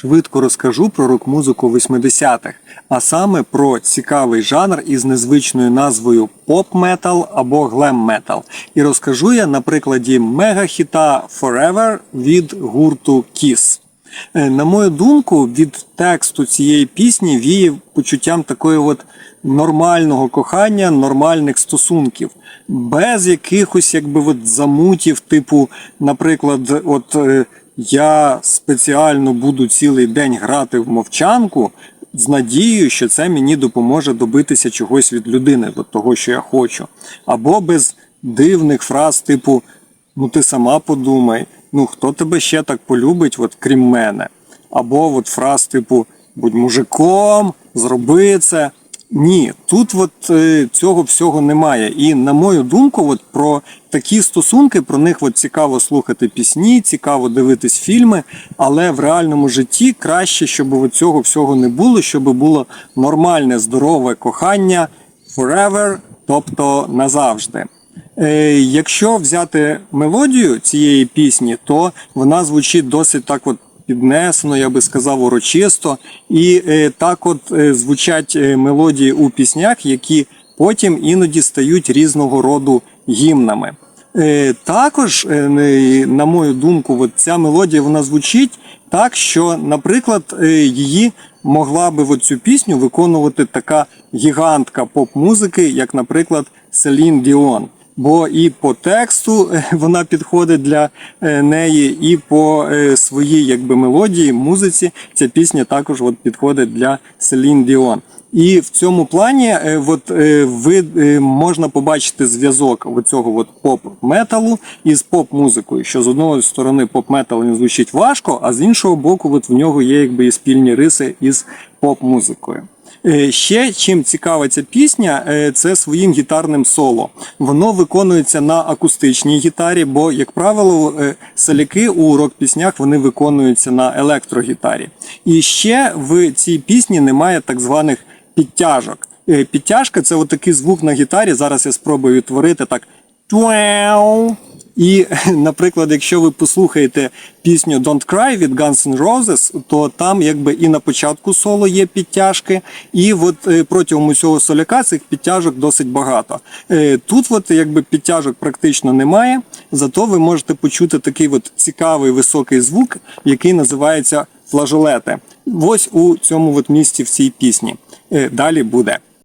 Швидко розкажу про рок-музику 80-х, а саме про цікавий жанр із незвичною назвою поп-метал або глем-метал. І розкажу я на прикладі мегахіта Forever від гурту Kiss. Е, На мою думку, від тексту цієї пісні віє почуттям такої от нормального кохання, нормальних стосунків, без якихось якби от замутів, типу, наприклад, от е, я спеціально буду цілий день грати в мовчанку з надією, що це мені допоможе добитися чогось від людини, от того, що я хочу. Або без дивних фраз, типу, ну ти сама подумай, ну хто тебе ще так полюбить, от крім мене. Або от фраз, типу, будь мужиком, зроби це. Ні, тут от е, цього всього немає. І на мою думку, от про такі стосунки, про них от цікаво слухати пісні, цікаво дивитись фільми, але в реальному житті краще, щоб от цього всього не було, щоб було нормальне, здорове кохання forever, тобто назавжди. Е, якщо взяти мелодію цієї пісні, то вона звучить досить так от піднесено, я би сказав, урочисто. І е, так от е, звучать е, мелодії у піснях, які потім іноді стають різного роду гімнами. Також, на мою думку, от ця мелодія вона звучить так, що, наприклад, її могла би от цю пісню виконувати така гігантка поп-музики, як, наприклад, Селін Діон. Бо і по тексту е, вона підходить для е, неї, і по е, своїй якби мелодії, музиці ця пісня також от підходить для Селін Діон. І в цьому плані от, ви можна побачити зв'язок цього поп-металу із поп-музикою, що з одної сторони поп-метал звучить важко, а з іншого боку, от в нього є якби і спільні риси із поп-музикою. Е, Ще чим цікава ця пісня, е, це своїм гітарним соло. Воно виконується на акустичній гітарі, бо, як правило, е, соляки у рок-піснях вони виконуються на електрогітарі. І ще в цій пісні немає так званих підтяжок. Підтяжка це отакий звук на гітарі. Зараз я спробую відтворити так. І, наприклад, якщо ви послухаєте пісню Don't Cry від Guns N' Roses, то там якби і на початку соло є підтяжки, і от е, протягом усього соляка цих підтяжок досить багато. Е, Тут от якби підтяжок практично немає, зато ви можете почути такий от цікавий високий звук, який називається флажолети. Ось у цьому от місці в цій пісні. Е, Далі буде.